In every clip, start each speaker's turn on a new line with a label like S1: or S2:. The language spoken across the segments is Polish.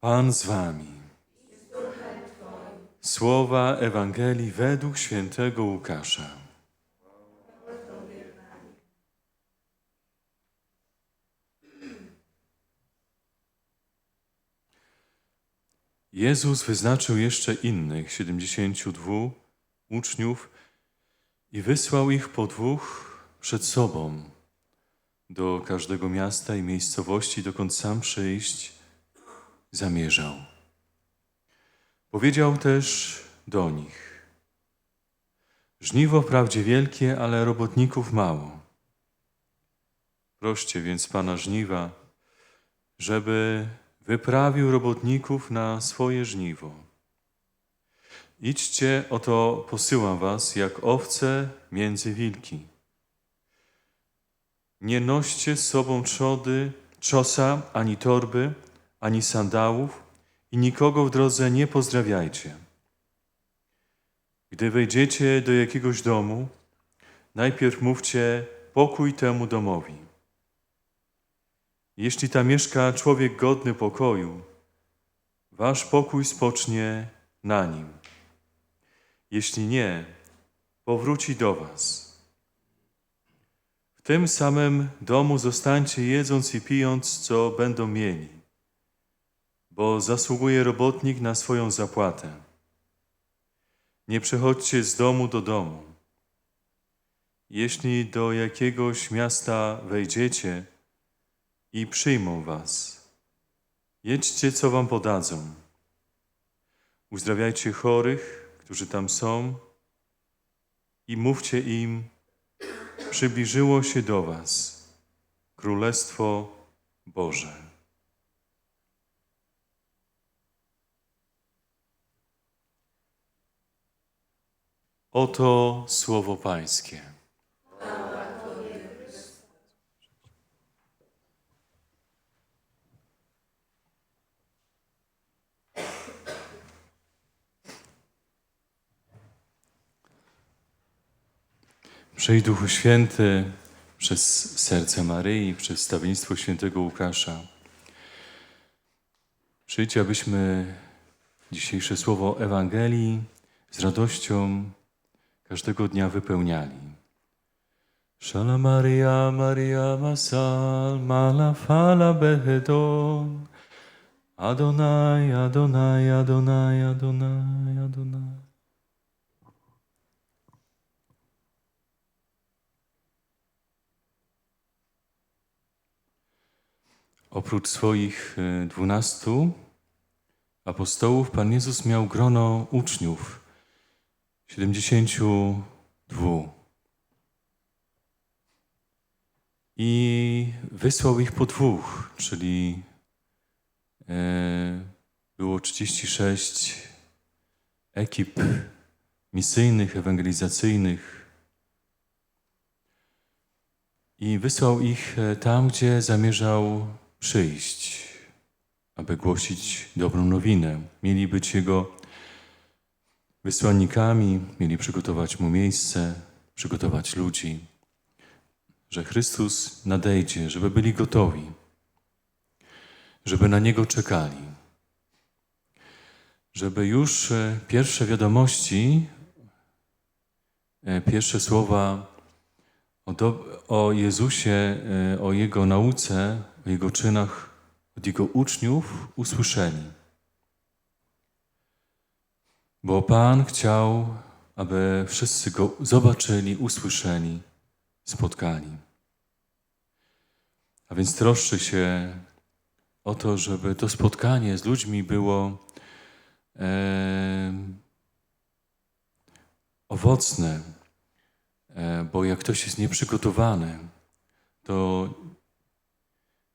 S1: Pan z wami. Słowa Ewangelii według świętego Łukasza. Jezus wyznaczył jeszcze innych, siedemdziesięciu dwóch uczniów i wysłał ich po dwóch przed sobą do każdego miasta i miejscowości, dokąd sam przyjść zamierzał. Powiedział też do nich: Żniwo wprawdzie wielkie, ale robotników mało. Proście więc Pana żniwa, żeby wyprawił robotników na swoje żniwo. Idźcie, oto posyłam was jak owce między wilki. Nie noście z sobą trzody, czosa, ani torby, ani sandałów i nikogo w drodze nie pozdrawiajcie. Gdy wejdziecie do jakiegoś domu, najpierw mówcie pokój temu domowi. Jeśli tam mieszka człowiek godny pokoju, wasz pokój spocznie na nim. Jeśli nie, powróci do was. W tym samym domu zostańcie jedząc i pijąc, co będą mieli, bo zasługuje robotnik na swoją zapłatę. Nie przechodźcie z domu do domu. Jeśli do jakiegoś miasta wejdziecie i przyjmą was, jedźcie, co wam podadzą. Uzdrawiajcie chorych, którzy tam są i mówcie im, przybliżyło się do Was Królestwo Boże. Oto słowo Pańskie. Przyjdź Duchu Święty przez serce Maryi, przez stawiennictwo świętego Łukasza. Przyjdź, abyśmy dzisiejsze słowo Ewangelii z radością każdego dnia wypełniali. Shala Maria, Maria Masal, Mala Fala Behedon, Adonai, Adonai, Adonai, Adonai, Adonai. Oprócz swoich e, dwunastu apostołów, Pan Jezus miał grono uczniów, siedemdziesięciu dwóch. I wysłał ich po dwóch, czyli e, było 36 ekip misyjnych, ewangelizacyjnych. I wysłał ich e, tam, gdzie zamierzał przyjść, aby głosić dobrą nowinę. Mieli być Jego wysłannikami, mieli przygotować Mu miejsce, przygotować ludzi, że Chrystus nadejdzie, żeby byli gotowi, żeby na Niego czekali, żeby już e, pierwsze wiadomości, e, pierwsze słowa o, do, o Jezusie, e, o Jego nauce, o Jego czynach od Jego uczniów usłyszeli. Bo Pan chciał, aby wszyscy Go zobaczyli, usłyszeli, spotkali. A więc troszczy się o to, żeby to spotkanie z ludźmi było e, owocne, e, bo jak ktoś jest nieprzygotowany, to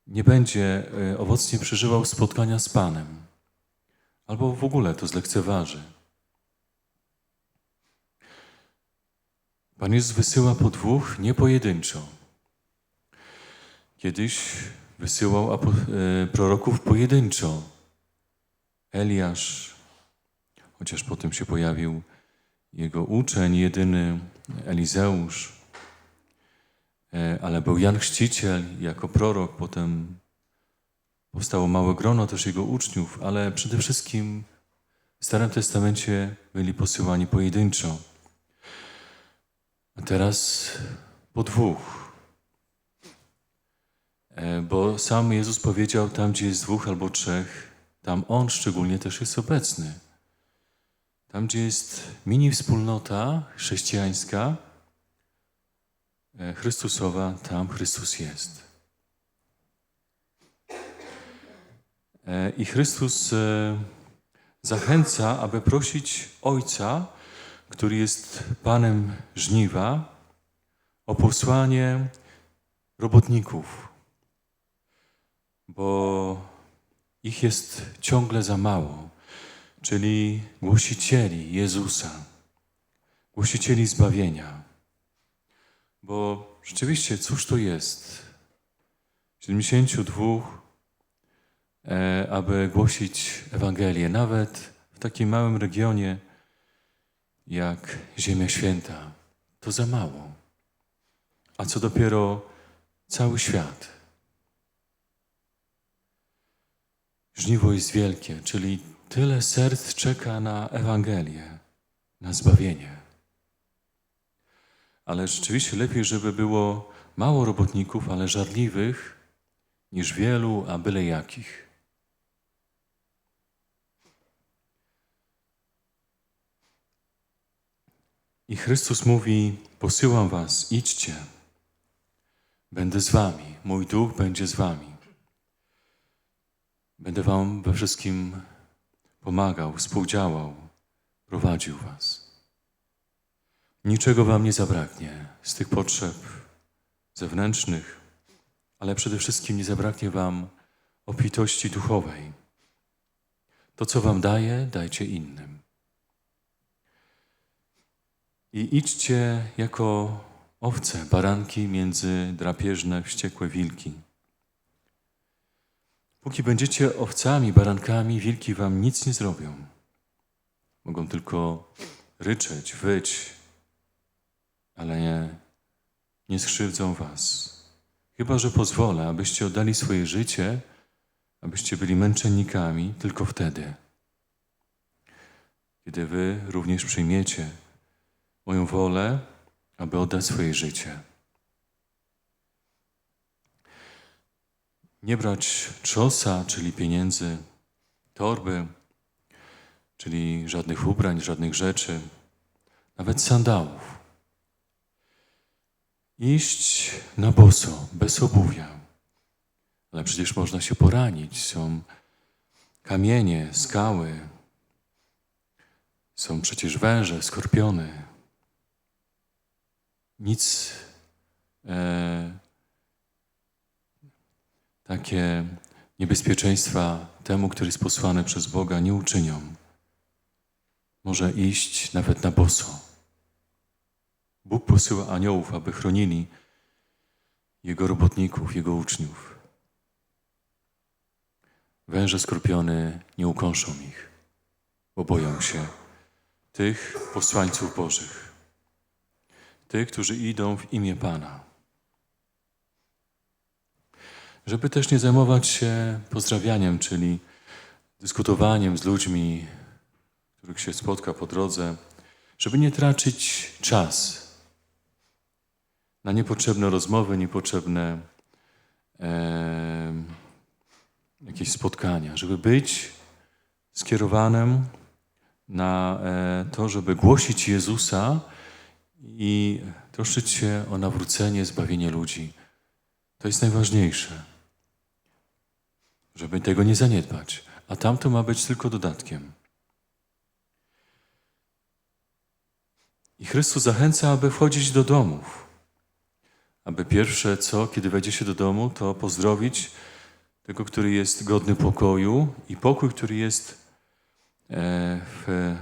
S1: nie będzie e, owocnie przeżywał spotkania z Panem, albo w ogóle to zlekceważy. Pan Jezus wysyła po dwóch, nie pojedynczo. Kiedyś wysyłał e, proroków pojedynczo. Eliasz, chociaż potem się pojawił jego uczeń, jedyny Elizeusz, E, ale był Jan Chrzciciel jako prorok, potem powstało małe grono też jego uczniów, ale przede wszystkim w Starym Testamencie byli posyłani pojedynczo. A teraz po dwóch. E, Bo sam Jezus powiedział, tam gdzie jest dwóch albo trzech, tam On szczególnie też jest obecny. Tam gdzie jest mini wspólnota chrześcijańska, e, Chrystusowa, tam Chrystus jest. E, I Chrystus zachęca, aby prosić Ojca, który jest Panem żniwa, o posłanie robotników, bo ich jest ciągle za mało, czyli głosicieli Jezusa, głosicieli zbawienia. Bo rzeczywiście, cóż to jest? 72 e, aby głosić Ewangelię, nawet w takim małym regionie jak Ziemia Święta. To za mało. A co dopiero cały świat. Żniwo jest wielkie, czyli tyle serc czeka na Ewangelię, na zbawienie. Ale rzeczywiście lepiej, żeby było mało robotników, ale żarliwych, niż wielu, a byle jakich. I Chrystus mówi: Posyłam was, idźcie. Będę z wami, mój duch będzie z wami. Będę wam we wszystkim pomagał, współdziałał, prowadził was. Niczego wam nie zabraknie z tych potrzeb zewnętrznych, ale przede wszystkim nie zabraknie wam obfitości duchowej. To, co wam daję, dajcie innym. I idźcie jako owce, baranki między drapieżne, wściekłe wilki. Póki będziecie owcami, barankami, wilki wam nic nie zrobią. Mogą tylko ryczeć, wyć, ale nie, nie skrzywdzą was. Chyba, że pozwolę, abyście oddali swoje życie, abyście byli męczennikami, tylko wtedy, kiedy wy również przyjmiecie moją wolę, aby oddać swoje życie. Nie brać trzosa, czyli pieniędzy, torby, czyli żadnych ubrań, żadnych rzeczy, nawet sandałów. Iść na boso, bez obuwia. Ale przecież można się poranić. Są kamienie, skały, są przecież węże, skorpiony. Nic e, takie niebezpieczeństwa temu, który jest posłany przez Boga, nie uczynią. Może iść nawet na boso. Bóg posyła aniołów, aby chronili Jego robotników, Jego uczniów. Węże skorpiony nie ukąszą ich, bo boją się tych posłańców Bożych, tych, którzy idą w imię Pana. Żeby też nie zajmować się pozdrawianiem, czyli dyskutowaniem z ludźmi, których się spotka po drodze, żeby nie tracić czas na niepotrzebne rozmowy, niepotrzebne e, jakieś spotkania, żeby być skierowanym na e, to, żeby głosić Jezusa i troszczyć się o nawrócenie, zbawienie ludzi. To jest najważniejsze, żeby tego nie zaniedbać, a tamto ma być tylko dodatkiem. I Chrystus zachęca, aby wchodzić do domów. Aby pierwsze co, kiedy wejdzie się do domu, to pozdrowić tego, który jest godny pokoju i pokój, który jest e, w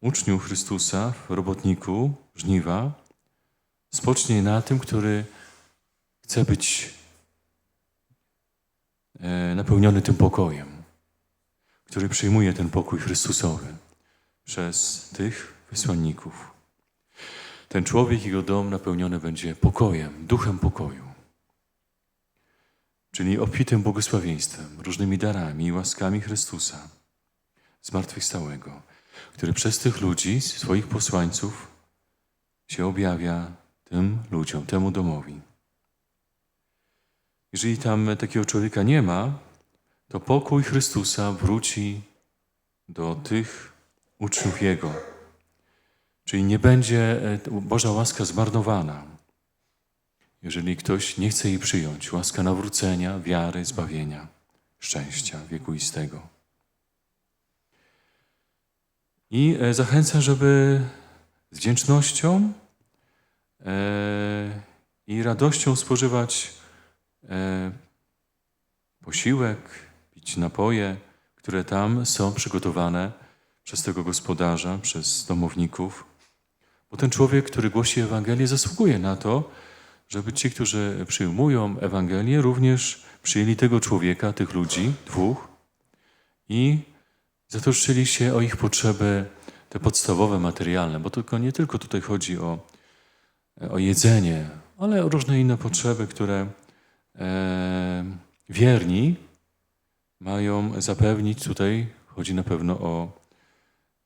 S1: uczniu Chrystusa, w robotniku żniwa, spocznie na tym, który chce być e, napełniony tym pokojem, który przyjmuje ten pokój Chrystusowy przez tych wysłanników. Ten człowiek jego dom napełniony będzie pokojem, duchem pokoju. czyli obfitym błogosławieństwem, różnymi darami i łaskami Chrystusa, zmartwychwstałego, który przez tych ludzi, swoich posłańców, się objawia tym ludziom, temu domowi. Jeżeli tam takiego człowieka nie ma, to pokój Chrystusa wróci do tych uczniów Jego. Czyli nie będzie e, Boża łaska zmarnowana, jeżeli ktoś nie chce jej przyjąć. Łaska nawrócenia, wiary, zbawienia, szczęścia wiekuistego. I e, zachęcam, żeby z wdzięcznością e, i radością spożywać e, posiłek, pić napoje, które tam są przygotowane przez tego gospodarza, przez domowników. Bo ten człowiek, który głosi Ewangelię, zasługuje na to, żeby ci, którzy przyjmują Ewangelię, również przyjęli tego człowieka, tych ludzi, dwóch, i zatroszczyli się o ich potrzeby, te podstawowe, materialne, bo tylko nie tylko tutaj chodzi o, o jedzenie, ale o różne inne potrzeby, które e, wierni mają zapewnić tutaj, chodzi na pewno o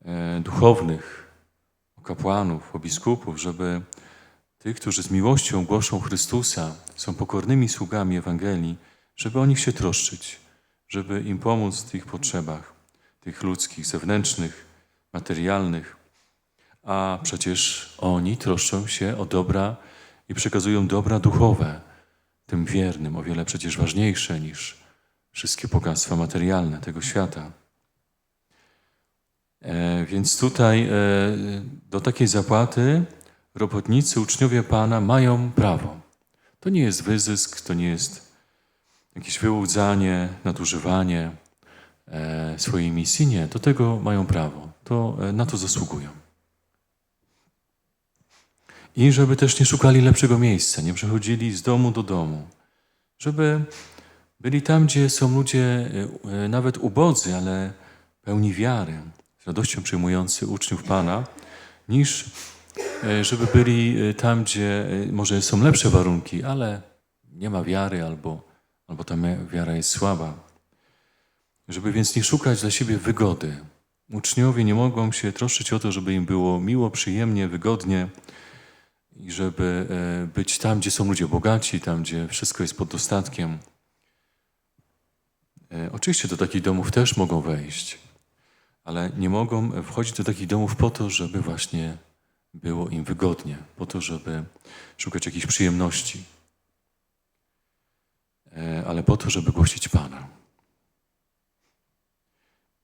S1: e, duchownych, o kapłanów, o biskupów, żeby tych, którzy z miłością głoszą Chrystusa, są pokornymi sługami Ewangelii, żeby o nich się troszczyć, żeby im pomóc w tych potrzebach, tych ludzkich, zewnętrznych, materialnych. A przecież oni troszczą się o dobra i przekazują dobra duchowe tym wiernym, o wiele przecież ważniejsze niż wszystkie bogactwa materialne tego świata. E, więc tutaj e, do takiej zapłaty robotnicy, uczniowie Pana mają prawo. To nie jest wyzysk, to nie jest jakieś wyłudzanie, nadużywanie swojej misji. Nie, do tego mają prawo. To, e, na to zasługują. I żeby też nie szukali lepszego miejsca, nie przechodzili z domu do domu. Żeby byli tam, gdzie są ludzie e, nawet ubodzy, ale pełni wiary, z radością przyjmujący uczniów Pana, niż e, żeby byli e, tam, gdzie e, może są lepsze warunki, ale nie ma wiary albo, albo ta wiara jest słaba. Żeby więc nie szukać dla siebie wygody. Uczniowie nie mogą się troszczyć o to, żeby im było miło, przyjemnie, wygodnie i żeby e, być tam, gdzie są ludzie bogaci, tam, gdzie wszystko jest pod dostatkiem. E, Oczywiście do takich domów też mogą wejść, ale nie mogą wchodzić do takich domów po to, żeby właśnie było im wygodnie, po to, żeby szukać jakichś przyjemności, E, ale po to, żeby głosić Pana.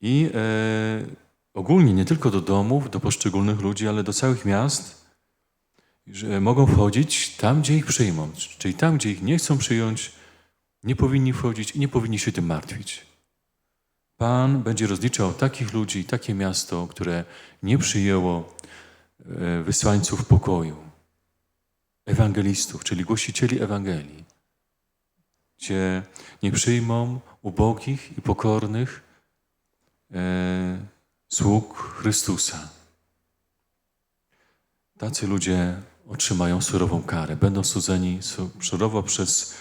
S1: I e, ogólnie nie tylko do domów, do poszczególnych ludzi, ale do całych miast, że mogą wchodzić tam, gdzie ich przyjmą. Czyli tam, gdzie ich nie chcą przyjąć, nie powinni wchodzić i nie powinni się tym martwić. Pan będzie rozliczał takich ludzi, takie miasto, które nie przyjęło e, wysłańców pokoju, ewangelistów, czyli głosicieli Ewangelii, gdzie nie przyjmą ubogich i pokornych sług Chrystusa. Tacy ludzie otrzymają surową karę, będą sudzeni su- surowo przez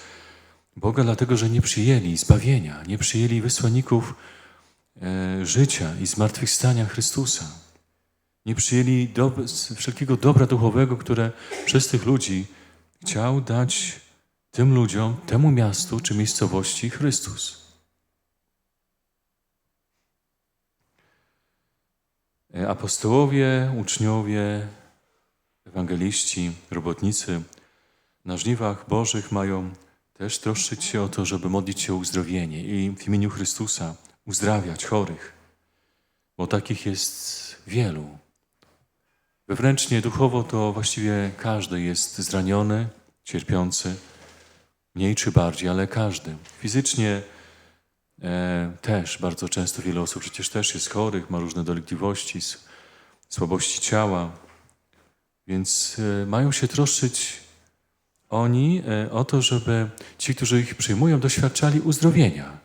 S1: Boga, dlatego że nie przyjęli zbawienia, nie przyjęli wysłanników e, życia i zmartwychwstania Chrystusa. Nie przyjęli z- wszelkiego dobra duchowego, które przez tych ludzi chciał dać tym ludziom, temu miastu czy miejscowości Chrystus. Apostołowie, uczniowie, ewangeliści, robotnicy na żniwach Bożych mają też troszczyć się o to, żeby modlić się o uzdrowienie i w imieniu Chrystusa uzdrawiać chorych, bo takich jest wielu. Wewnętrznie, duchowo to właściwie każdy jest zraniony, cierpiący, mniej czy bardziej, ale każdy. Fizycznie e, też bardzo często wiele osób przecież też jest chorych, ma różne dolegliwości, słabości ciała, więc e, mają się troszczyć oni e, o to, żeby ci, którzy ich przyjmują, doświadczali uzdrowienia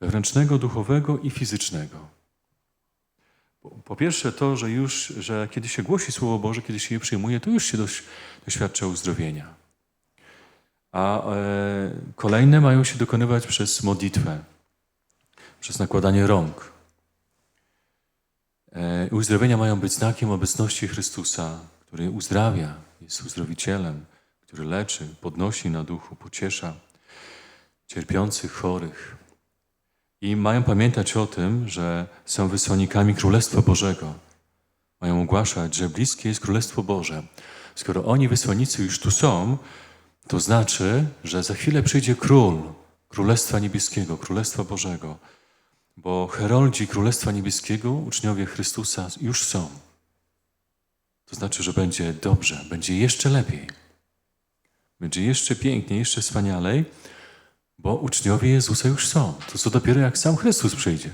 S1: wewnętrznego, duchowego i fizycznego. Po, po pierwsze to, że już, że kiedy się głosi Słowo Boże, kiedy się je przyjmuje, to już się doś, doświadcza uzdrowienia. a e, kolejne mają się dokonywać przez modlitwę, przez nakładanie rąk. E, uzdrowienia mają być znakiem obecności Chrystusa, który uzdrawia, jest uzdrowicielem, który leczy, podnosi na duchu, pociesza cierpiących, chorych. I mają pamiętać o tym, że są wysłannikami Królestwa Bożego. Mają ogłaszać, że bliskie jest Królestwo Boże. Skoro oni, wysłannicy, już tu są, to znaczy, że za chwilę przyjdzie Król Królestwa Niebieskiego, Królestwa Bożego. Bo heroldzi Królestwa Niebieskiego, uczniowie Chrystusa, już są. To znaczy, że będzie dobrze, będzie jeszcze lepiej. Będzie jeszcze piękniej, jeszcze wspanialej, bo uczniowie Jezusa już są. To co dopiero jak sam Chrystus przyjdzie.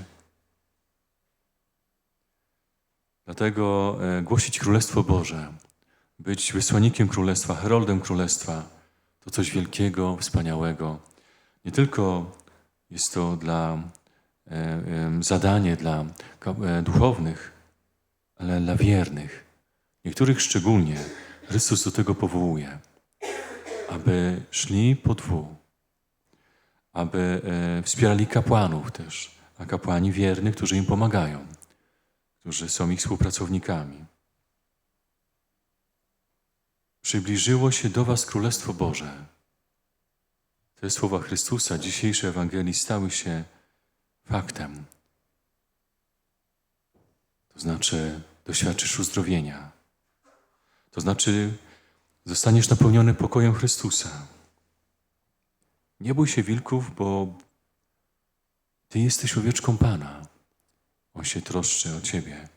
S1: Dlatego e, głosić Królestwo Boże, być wysłannikiem Królestwa, heroldem Królestwa, to coś wielkiego, wspaniałego. Nie tylko jest to dla zadanie dla e, duchownych, ale dla wiernych. Niektórych szczególnie Chrystus do tego powołuje, aby szli po dwóch, aby e, wspierali kapłanów też, a kapłani wiernych, którzy im pomagają, którzy są ich współpracownikami. Przybliżyło się do Was Królestwo Boże. Te słowa Chrystusa, dzisiejsze Ewangelii stały się faktem. To znaczy, doświadczysz uzdrowienia. To znaczy, zostaniesz napełniony pokojem Chrystusa. Nie bój się wilków, bo Ty jesteś owieczką Pana. On się troszczy o Ciebie.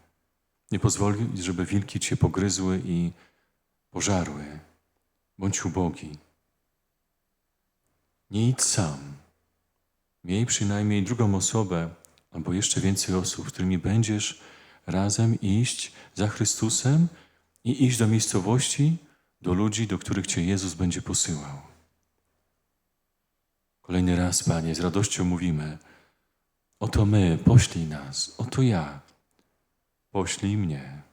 S1: Nie pozwoli, żeby wilki Cię pogryzły i pożarły. Bądź ubogi. Nie idź sam. Miej przynajmniej drugą osobę, albo jeszcze więcej osób, z którymi będziesz razem iść za Chrystusem i iść do miejscowości, do ludzi, do których Cię Jezus będzie posyłał. Kolejny raz, Panie, z radością mówimy: Oto my, poślij nas, oto ja, poślij mnie.